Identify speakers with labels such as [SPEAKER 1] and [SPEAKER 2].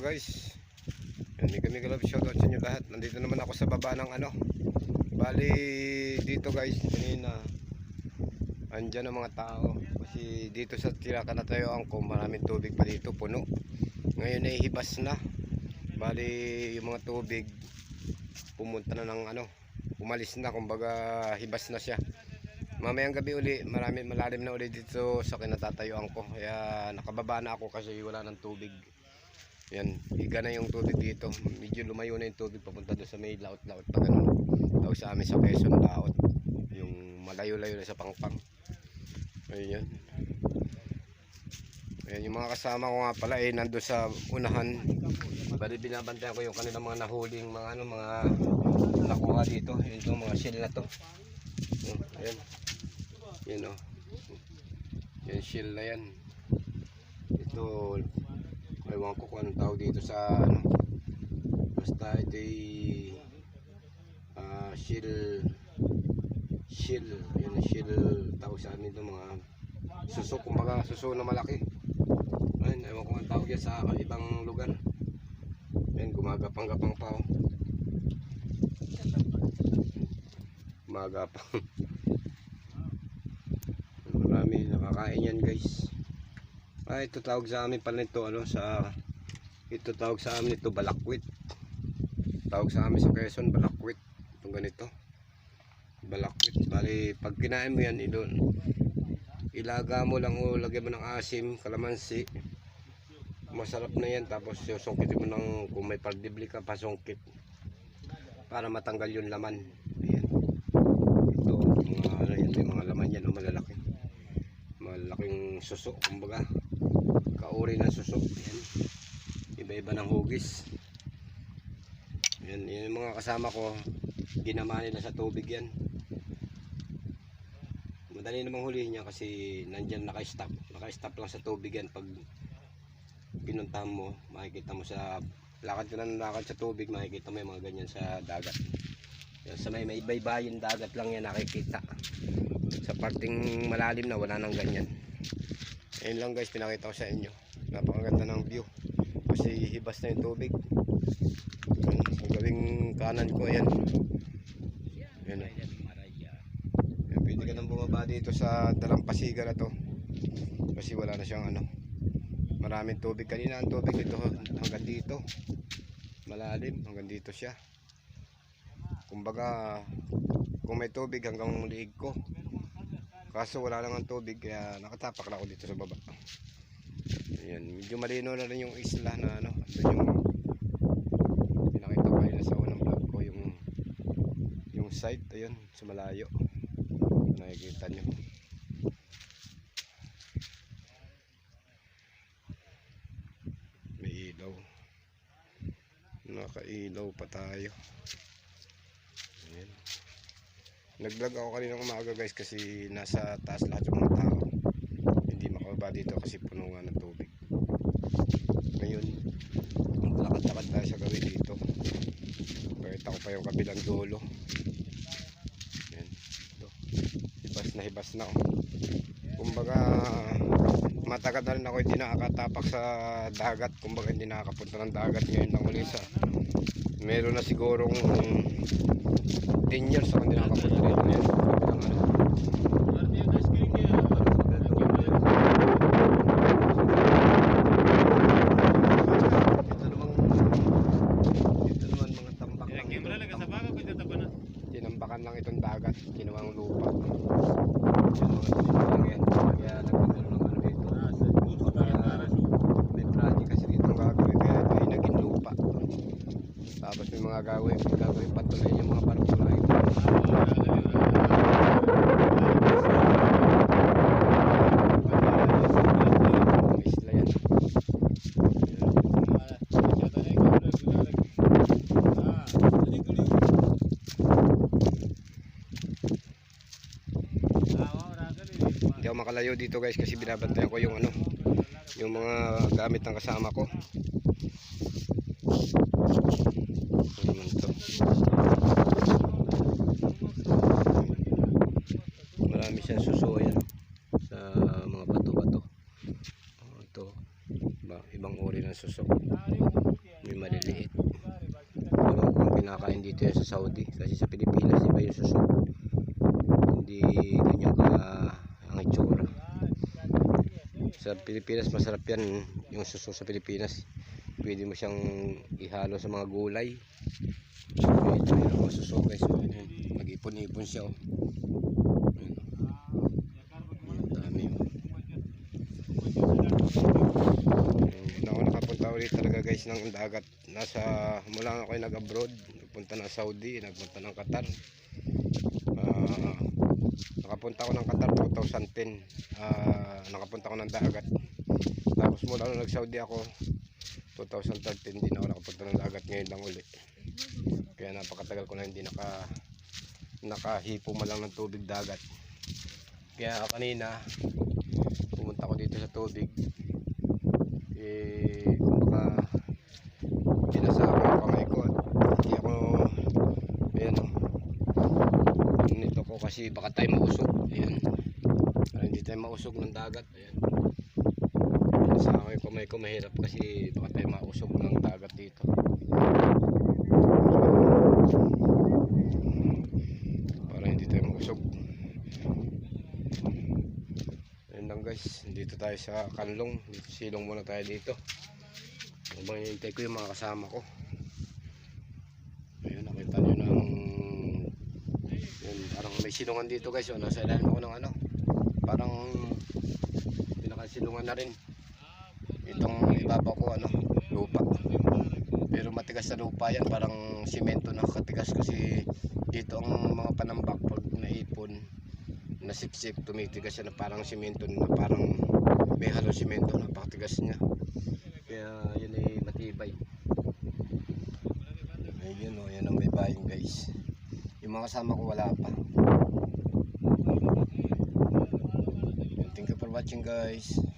[SPEAKER 1] guys. Yan, may kami kalab shoutout sa inyo lahat. Nandito naman ako sa baba ng ano. Bali dito guys, kanina andyan ang mga tao. Kasi dito sa tinakanatayuan ko, maraming tubig pa dito, puno. Ngayon ay hibas na. Bali yung mga tubig pumunta na ng ano, umalis na, kumbaga hibas na siya. Mamayang gabi uli, marami malalim na uli dito sa kinatatayuan ko. Kaya nakababa na ako kasi wala ng tubig. Yan, higa na yung tubig dito. Medyo lumayo na yung tubig papunta doon sa may laot-laot pa ganun. Tawag sa amin sa Quezon laot. Yung malayo-layo na sa pangpang. Ayun yan. Ayan, yung mga kasama ko nga pala eh nando sa unahan. Bali binabantayan ko yung kanilang mga nahuling mga ano mga nakuha dito. Yun itong mga shell na to. Oh, ayan. Yan oh. Yan shell na yan. Ito ewan ko kung anong tawag dito sa ano. Basta ito ay ah, shell shell. Yan shell tawag sa amin ito mga suso kumbaga suso na malaki. Ayun, ewan ko ang tawag yan sa ibang lugar. Yan, gumagapang-gapang pa oh. Gumagapang. Marami nakakain yan guys. Ah, ito tawag sa amin pala nito ano sa ito tawag sa amin ito balakwit. Tawag sa amin sa Quezon balakwit. Itong ganito. Balakwit. Bali pag kinain mo yan idon. Ilaga mo lang o lagyan mo ng asim, kalamansi. Masarap na yan tapos susungkitin mo ng kung may pardibli ka pasungkit para matanggal yung laman. Ayan. Ito, mga ano yan, may mga laman yan o malalaki. Malaking suso, kumbaga. Kauri ng suso. Ayan. Iba-iba ng hugis. Yan, yan yung mga kasama ko. Ginama nila sa tubig yan. Madali namang hulihin niya kasi nandyan naka-stop. Naka-stop lang sa tubig yan pag pinuntahan mo, makikita mo sa lakad ka na ng lakad sa tubig, makikita mo yung mga ganyan sa dagat. Yan, sa may may baybayin dagat lang yan nakikita. Sa parting malalim na wala nang ganyan. Ayun lang guys, pinakita ko sa inyo. Napakaganda ng view. Kasi hibas na yung tubig. Yan, Sa gawing kanan ko, ayan. Ayan, oh. Yan, pwede ka nang bumaba dito sa dalampasiga na to. Kasi wala na siyang ano. Maraming tubig. Kanina ang tubig dito hanggang dito. Malalim hanggang dito siya. Kumbaga kung may tubig hanggang liig ko. Kaso wala lang ang tubig kaya nakatapak na ako dito sa baba. Ayan, medyo malino na rin yung isla na ano. Yung pinakita ko kanina sa unang vlog ko yung yung site ayun sa malayo. Nakikita nyo. May ilaw. Nakailaw pa tayo. Ayan. Nag-vlog ako kanina umaga guys kasi nasa taas lahat yung mga tao. Hindi makababa dito kasi puno nga ng tubig. Ngayon, lakad-lakad tayo sa gawin dito. Pakita ko pa yung kabilang dulo. Ito. Hibas na hibas na oh. Kumbaga, matagal na rin ako hindi nakakatapak sa dagat. Kumbaga hindi nakakapunta ng dagat ngayon lang ulit sa meron na sigurong 10 years ako hindi nakakapunta rito
[SPEAKER 2] na.
[SPEAKER 1] Tinambakan lang itong dagat, ginawang lupa. Yan mga yan. Kaya nagpapalo ng ano dito.
[SPEAKER 2] Ah, sa puso tayo para sa
[SPEAKER 1] May project kasi dito gagawin kaya ito ay naging lupa. Tapos may mga gagawin, gagawin patuloy yung mga isla yan. Hindi ako makalayo dito guys kasi binabantayan ko yung ano, yung mga gamit ng kasama ko. Ano naman to? Marami siyang suso yan sa mga bato-bato. Oh, ito, iba, ibang uri ng suso. May maliliit. Pero kung kinakain dito yan sa Saudi. Kasi sa Pilipinas, iba yung susok. Hindi ganyan ka ang itsura. Sa Pilipinas, masarap yan yung susok sa Pilipinas. Pwede mo siyang ihalo sa mga gulay. Ito yung mga susok guys. So, yun, Nag-ipon-ipon siya. Oh. Oh. Ako ulit talaga guys ng dagat. Nasa, mula ako nag-abroad. Nagpunta ng Saudi, nagpunta ng Qatar. Ah, nakapunta ako ng Qatar 2010. Ah, nakapunta ako ng dagat. Tapos mula nung nag-Saudi ako, 2013 din ako nakapunta ng dagat ngayon lang uli. Kaya napakatagal ko na hindi naka nakahipo man lang ng tubig dagat. Kaya kanina pumunta ako dito sa tubig. Eh kumbaga binasa ko yung kamay ko at hindi ako ayan o nito ko kasi baka tayo mausog. Ayan. Para hindi tayo mausog ng dagat. Ayan. Ko yung kamay ko mahirap kasi baka tayo mausog ng dagat dito. Para hindi tayo mausog. Ayun lang guys. Dito tayo sa kanlong. Dito silong muna tayo dito. Habang hinihintay ko yung mga kasama ko ayun nakita nyo ng yun, parang may silungan dito guys. Oh, nasa ilalim ako ng ano. Parang pinakasilungan na rin. Itong ibabaw ko ano lupa. Pero matigas na lupa yan. Parang simento na katigas kasi dito ang mga panambak pag naipon nasiksik tumitigas siya na parang simento na parang may halong simento napakatigas niya. Kaya yun ay matibay. Ayun o yan ang may bayong guys yung mga kasama ko wala pa. Thank you for watching guys